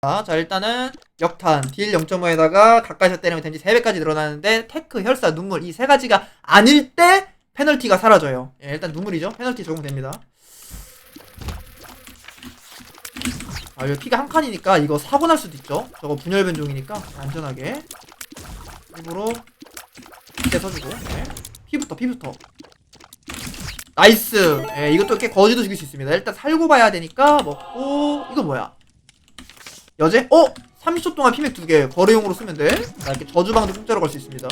자 일단은 역탄 딜 0.5에다가 가까이서 때리면 데미지 3배까지 늘어나는데 테크, 혈사, 눈물 이 세 가지가 아닐 때 페널티가 사라져요. 예, 일단 눈물이죠. 페널티 적용됩니다. 아 이거 피가 한 칸이니까 이거 사고 날 수도 있죠. 저거 분열 변종이니까 안전하게. 일부러 이때 써주고. 예. 피부터 피부터. 나이스! 예, 이것도 꽤 거지도 죽일 수 있습니다. 일단 살고 봐야 되니까 먹고 이거 뭐야 여제? 어? 30초 동안 피맥 두 개 거래용으로 쓰면 돼. 자, 이렇게 저주방도 공짜로 걸 수 있습니다.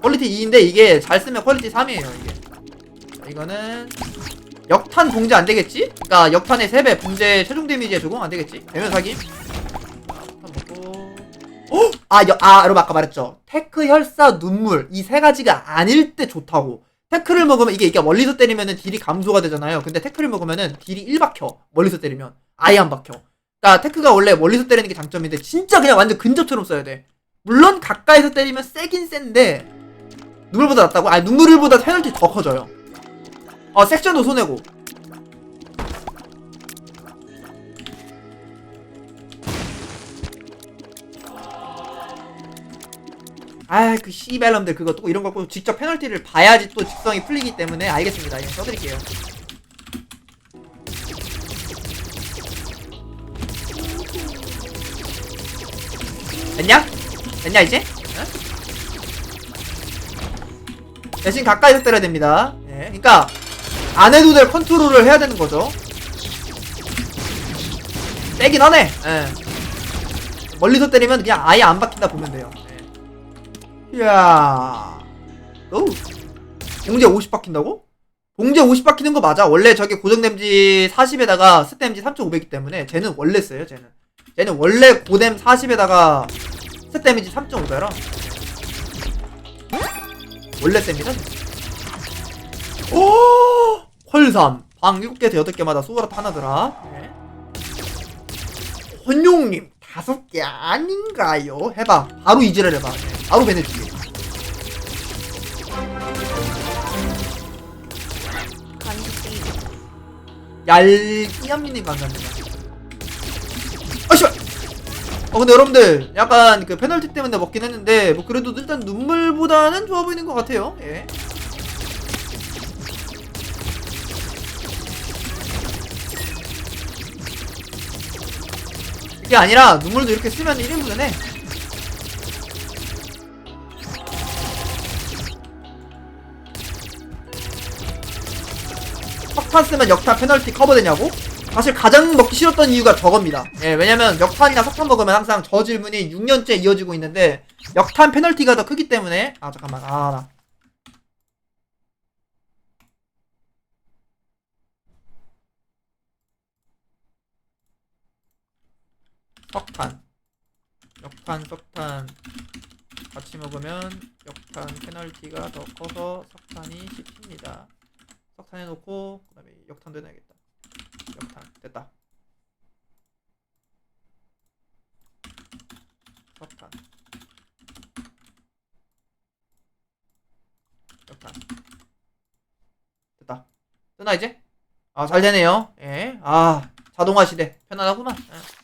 퀄리티 2인데 이게 잘 쓰면 퀄리티 3이에요, 이게. 자, 이거는 역탄 봉제 안 되겠지? 그러니까 역탄의 3배 봉제 최종 데미지에 적용 안 되겠지? 대면 사기. 어? 아, 여, 아, 여러분 아까 말했죠. 테크, 혈사, 눈물 이 세 가지가 아닐 때 좋다고. 태클을 먹으면 이게 이게 멀리서 때리면은 딜이 감소가 되잖아요. 근데 태클을 먹으면은 딜이 1 박혀. 멀리서 때리면 아예 안 박혀. 그러니까 태크가 원래 멀리서 때리는 게 장점인데 진짜 그냥 완전 근접처럼 써야 돼. 물론 가까이서 때리면 세긴 센데 눈물보다 낫다고? 아니 눈물보다 페널티 더 커져요. 어 섹션도 손해고. 아그 씨발놈들 그거 또 이런 거꼭 직접 페널티를 봐야지 또 직성이 풀리기 때문에 알겠습니다. 예, 써드릴게요. 됐냐? 됐냐 이제? 어? 대신 가까이서 때려야 됩니다. 예, 그러니까 안 해도 될 컨트롤을 해야 되는 거죠. 세긴 하네. 예. 멀리서 때리면 그냥 아예 안 박힌다 보면 돼요. 예. 이야. 오. 봉제 50 박힌다고? 봉제 50 박히는 거 맞아. 원래 저게 고정 데미지 40에다가 스 데미지 3,500이기 때문에 쟤는 원래 써요, 쟤는. 쟤는 원래 고뎀 40에다가 스 데미지 3.5배라. 원래 셉니다. 오! 헐삼. 방 7개에서 8개마다 소라트 하나더라. 네. 헌용님, 5개 아닌가요? 해봐. 바로 이지를 해봐. 네, 바로 배내줄게. 건기 얄끼암미님 감사합니다. 아, 씨발! 어, 근데 여러분들, 약간 그 페널티 때문에 먹긴 했는데, 뭐, 그래도 일단 눈물보다는 좋아 보이는 것 같아요. 예. 이게 아니라, 눈물도 이렇게 쓰면 1인분은 해. 석탄 쓰면 역탄 페널티 커버되냐고? 사실 가장 먹기 싫었던 이유가 저겁니다. 예, 왜냐면 역탄이나 석탄 먹으면 항상 저 질문이 6년째 이어지고 있는데 역탄 페널티가 더 크기 때문에 아 잠깐만 아 나. 석탄 역탄 석탄 같이 먹으면 역탄 페널티가 더 커서 석탄이 씹힙니다. 석탄 해놓고 그 다음에 역탄도 해놔야겠다. 역탄 됐다. 석탄 역탄 됐다. 뜨나 이제? 아 잘 되네요. 예. 아 자동화 시대 편안하구만. 예.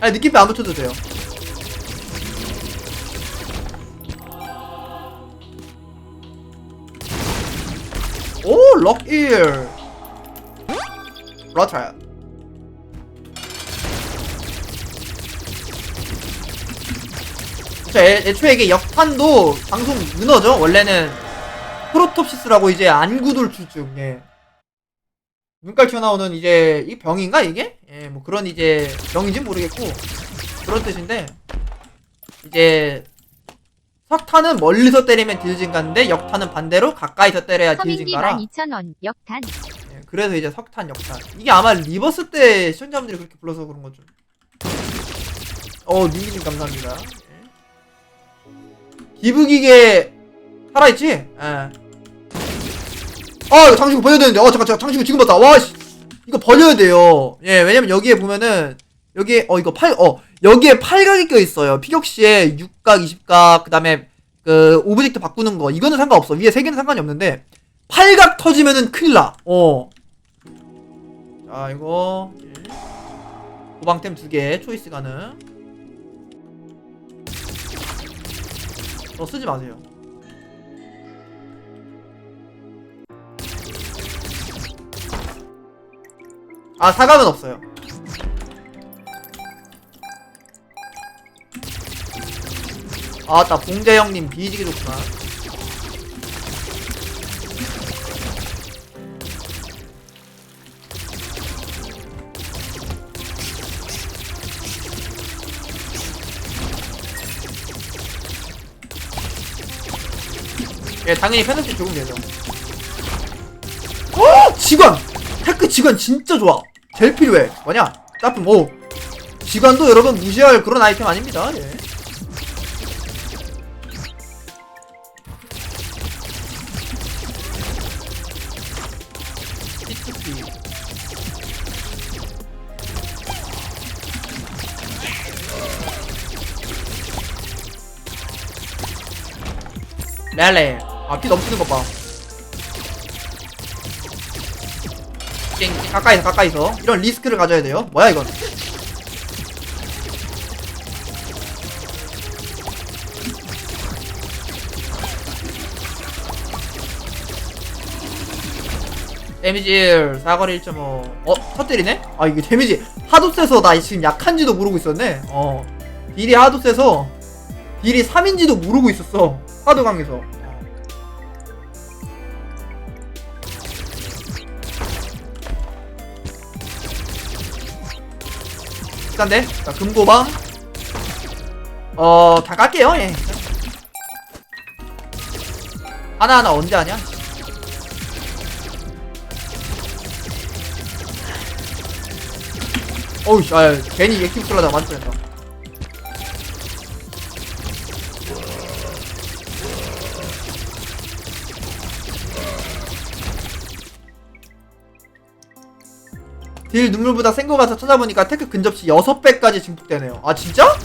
아니 느낌표 안 붙여도 돼요. 오 럭일 러트라 저 애, 애초에 이게 역판도 방송 문어죠 원래는 프로톱시스라고 이제 안구돌 출중 예. 눈깔 튀어나오는 이제 이 병인가 이게? 예, 뭐 그런 이제 병인지 모르겠고 그런 뜻인데 이제 석탄은 멀리서 때리면 딜 증가인데 역탄은 반대로 가까이서 때려야 딜 서민비 증가라. 12,000원 역탄 예, 그래서 이제 석탄 역탄. 이게 아마 리버스 때 시청자분들이 그렇게 불러서 그런 거죠. 어, 님기님 감사합니다. 예. 기부기계 살아있지? 예. 아, 이거 장신구 보여야 되는데. 어, 잠깐, 잠깐, 장신구 지금 봤다. 와, 씨. 이거 버려야 돼요. 예, 왜냐면 여기에 보면은 여기에 어 이거 팔어 여기에 팔각이 껴 있어요. 피격시에 6각, 20각 그 다음에 그 오브젝트 바꾸는 거 이거는 상관없어. 위에 세 개는 상관이 없는데 팔각 터지면은 큰일 나. 어. 자, 이거 고방템 두 개 초이스 가능. 저 쓰지 마세요. 아 사각은 없어요. 아따 봉재 형님 비지기 좋구나. 예, 당연히 페널티 조금 되죠. 어! 직원! 테크 직원 진짜 좋아. 제일 필요해. 뭐냐? 따품 오. 직원도 여러분 무시할 그런 아이템 아닙니다. 예. P2P. 렐레. 아, 피 넘치는 것 봐. 땡, 가까이서, 가까이서. 이런 리스크를 가져야 돼요. 뭐야, 이건. 데미지 사거리 1.5 어? 터뜨리네? 아 이게 데미지 하도 세서 나 지금 약한지도 모르고 있었네 어 딜이 하도 세서 딜이 3인지도 모르고 있었어 하도 강해서 비싼데? 자 금고방 어 다 깔게요 예 하나하나 언제 하냐? 어우 씨, 아, 괜히 액티브 끌려다가 맞을 뻔했다. 딜 눈물보다 센 거 같아 찾아보니까 테크 근접시 6배까지 증폭되네요. 아 진짜?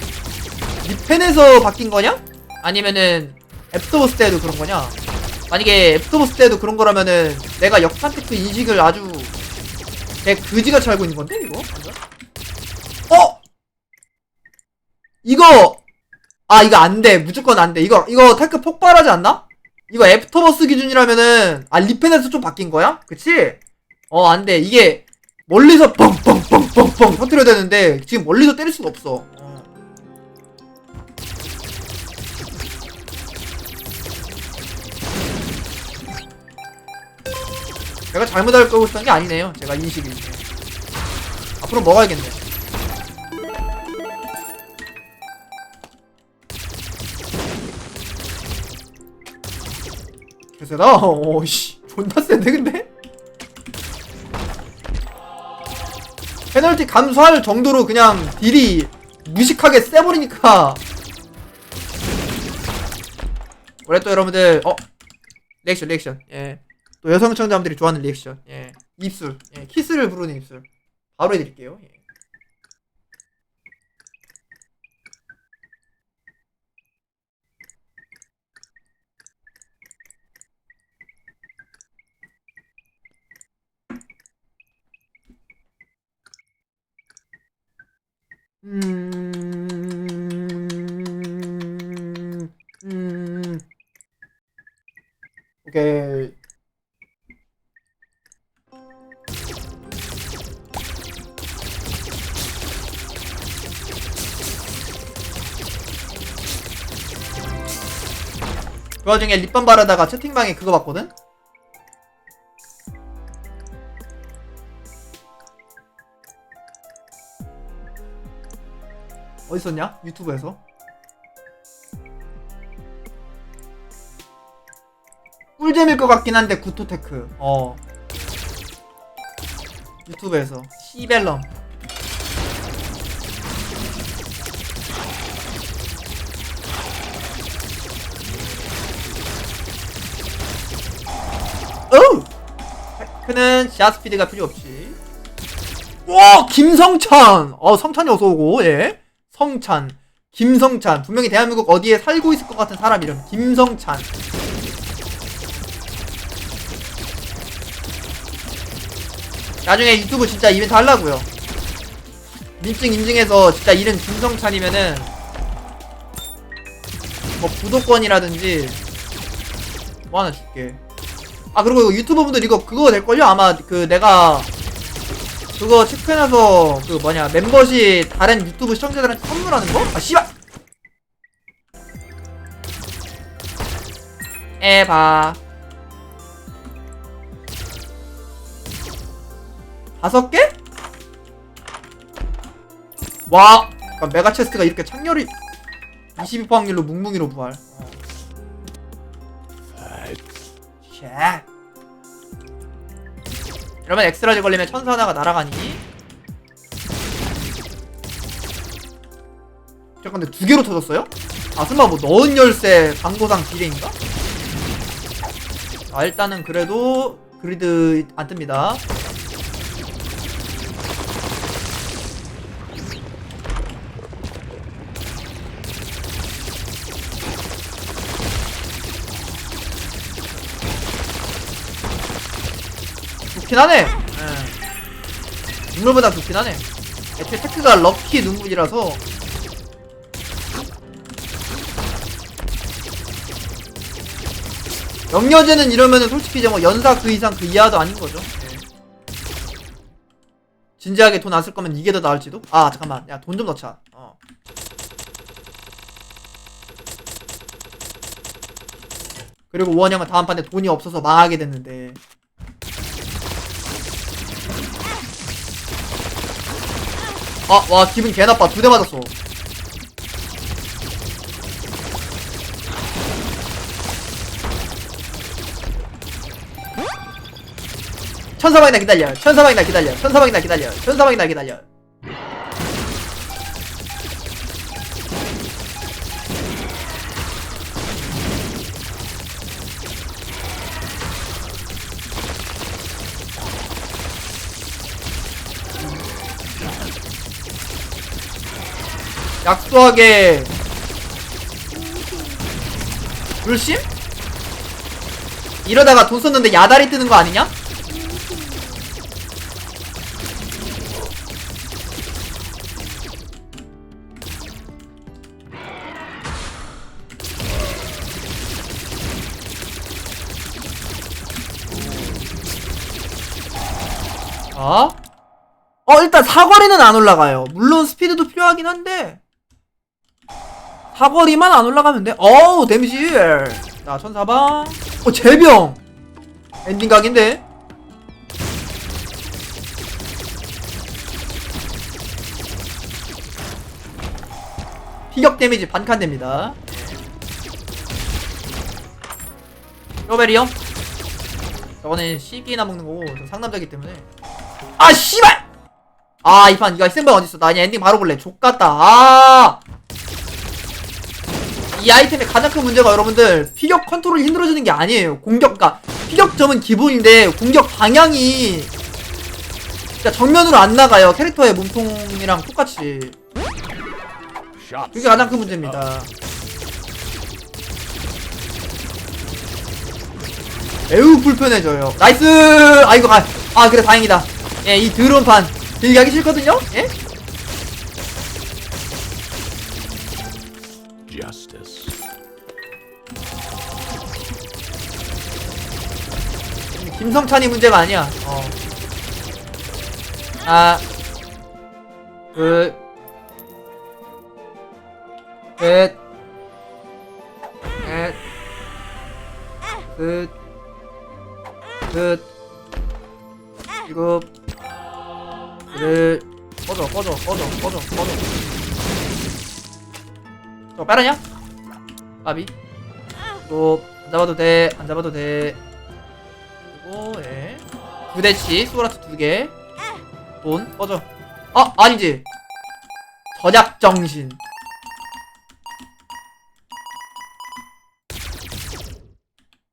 리펜에서 바뀐 거냐? 아니면은 애프터버스 때도 그런 거냐? 만약에 애프터버스 때도 그런 거라면은 내가 역판 테크 인식을 아주 개 그지같이 알고 있는 건데 이거? 어? 이거 아 이거 안돼 무조건 안돼 이거 이거 테크 폭발하지 않나? 이거 애프터버스 기준이라면은 아 리펜에서 좀 바뀐 거야? 그치? 어 안돼 이게 멀리서 뻥뻥뻥뻥뻥 터뜨려야 되는데 지금 멀리서 때릴 수가 없어. 어. 제가 잘못 알고 있었던 게 아니네요. 제가 인식이. 앞으로 먹어야겠네. 개세다 오씨 존나 센데 근데 페널티 감수할 정도로 그냥 딜이 무식하게 세버리니까. 원래 또 여러분들 어? 리액션 리액션. 예또 여성 청자분들이 좋아하는 리액션. 예. 입술. 예 키스를 부르는 입술. 바로 해드릴게요. 예. 음, 음, 오케이. 그 와중에 립밤 바르다가 채팅방에 그거 봤거든? 어딨었냐? 유튜브에서? 꿀잼일 것 같긴 한데 구토테크. 어. 유튜브에서. 시벨럼. 어우! 테크는 지하스피드가 필요 없지. 오 김성찬! 어 성찬이 어서 오고 예 성찬 김성찬. 분명히 대한민국 어디에 살고 있을 것 같은 사람 이름 김성찬. 나중에 유튜브 진짜 이벤트 하려고요. 민증 인증해서 진짜 이름 김성찬이면은 뭐 구독권이라든지 뭐 하나 줄게. 아 그리고 유튜버 분들 이거 그거 될걸요? 아마 그 내가 그거 체크해놔서 그 뭐냐 멤버십 다른 유튜브 시청자들한테 선물하는 거? 아 씨발 에바 다섯 개? 와 잠깐, 메가 체스트가 이렇게 창렬이 22% 확률로 뭉뭉이로 부활 어. 쉣 이러면 엑스라지 걸리면 천사 하나가 날아가니 잠깐 근데 두 개로 터졌어요? 아 설마 뭐 넣은 열쇠 광고상 비례인가? 아 일단은 그래도 그리드 안 뜹니다 좋긴 하네 예. 눈물보다 좋긴 하네 애초에 테크가 럭키 눈물이라서 영여제는 이러면은 솔직히 이제 뭐 연사 그 이상 그 이하도 아닌 거죠. 예. 진지하게 돈 안 쓸 거면 이게 더 나을지도? 아 잠깐만 야 돈 좀 넣자. 어. 그리고 우원 형은 다음 판에 돈이 없어서 망하게 됐는데 아 와 기분 개 나빠. 두 대 맞았어. 천사방이나 기다려. 천사방이나 기다려. 천사방이나 기다려. 천사방이나 기다려 약소하게 불심? 이러다가 돈 썼는데 야다리 뜨는 거 아니냐? 어? 어 일단 사거리는 안 올라가요 물론 스피드도 필요하긴 한데 사거리만 안 올라가면 돼? 어우 데미지. 자 천사방. 어 제병. 엔딩 각인데. 피격 데미지 반칸 됩니다. 로베리엄 저거는 CB나 먹는 거고 저 상남자기 때문에. 아 씨발! 아 이판 이거 센방 어딨어? 나 그냥 엔딩 바로 볼래. 족같다. 아 이 아이템의 가장 큰 문제가 여러분들 피격 컨트롤이 힘들어지는 게 아니에요. 공격 가 피격 점은 기본인데 공격 방향이 진짜 정면으로 안 나가요. 캐릭터의 몸통이랑 똑같이. 그게 가장 큰 문제입니다. 매우 불편해져요. 나이스! 아 이거 가, 아 그래 다행이다. 예이 드론 판 길게 하기 싫거든요? 예 김성찬이 문제가 아니야 어. 아, 그, 셋, 넷, 끝, 끝, 일곱, 여덟, 꺼져, 꺼져, 꺼져, 꺼져, 꺼져. 저거 빠르냐? 까비. 또, 안 잡아도 돼, 안 잡아도 돼. 어, 예. 부대치 소라트 두 개. 돈, 꺼져. 어 아니지. 저작 정신.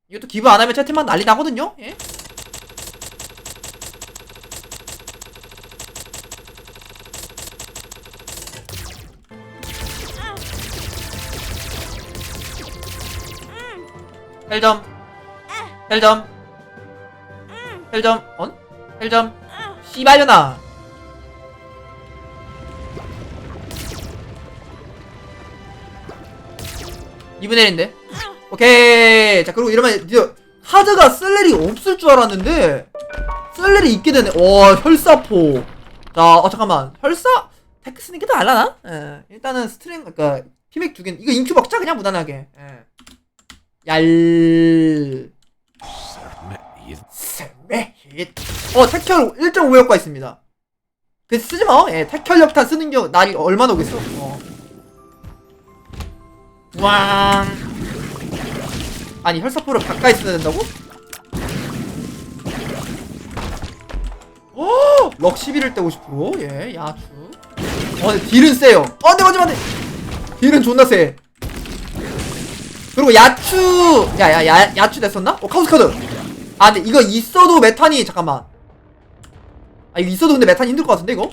이것도 기부 안 하면 채팅만 난리 나거든요? 예? 헬점 헬점 헬점 언? 헬점. 씨발려나 이분의 1인데? 오케이. 자 그리고 이러면 이제 카드가 쓸 일이 없을 줄 알았는데 쓸 일이 있게 되네. 와 혈사포. 자어 잠깐만. 혈사? 테크 쓰는 게더 알라나? 예. 일단은 스트링 그니까 피맥 두 개. 이거 인큐 먹자 그냥 무난하게. 예. 얄. 세 메힛 어 택혈 1.5 효과 있습니다 그 쓰지 마. 예, 택혈 역탄 쓰는 게 날이 얼마나 오겠어. 어. 왕. 아니 혈사포를 가까이 써야 된다고? 오! 럭 11일 때 50%? 예, 야추. 어, 딜은 세요. 어, 네, 맞지, 맞지. 딜은 존나 세. 그리고 야추. 야, 야, 야, 야추 됐었나? 어, 카우스 카드. 아, 근데 이거 있어도 메탄이, 잠깐만. 아, 이거 있어도 근데 메탄이 힘들 것 같은데, 이거?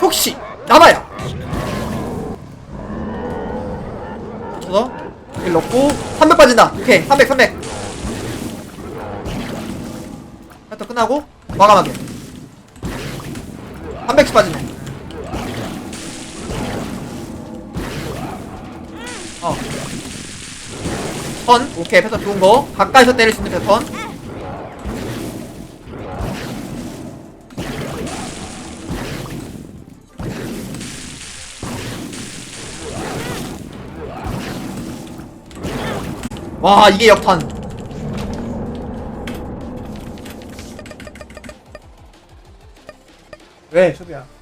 혹시 나봐요. 쳐서 일 넣고 300 빠진다. 오케이 300 300. 패터 끝나고 마감하게. 300씩 빠지네. 턴. 오케이 패턴 좋은 거. 가까이서 때릴 수 있는 패턴. 와 이게 역탄 왜? 쇼비야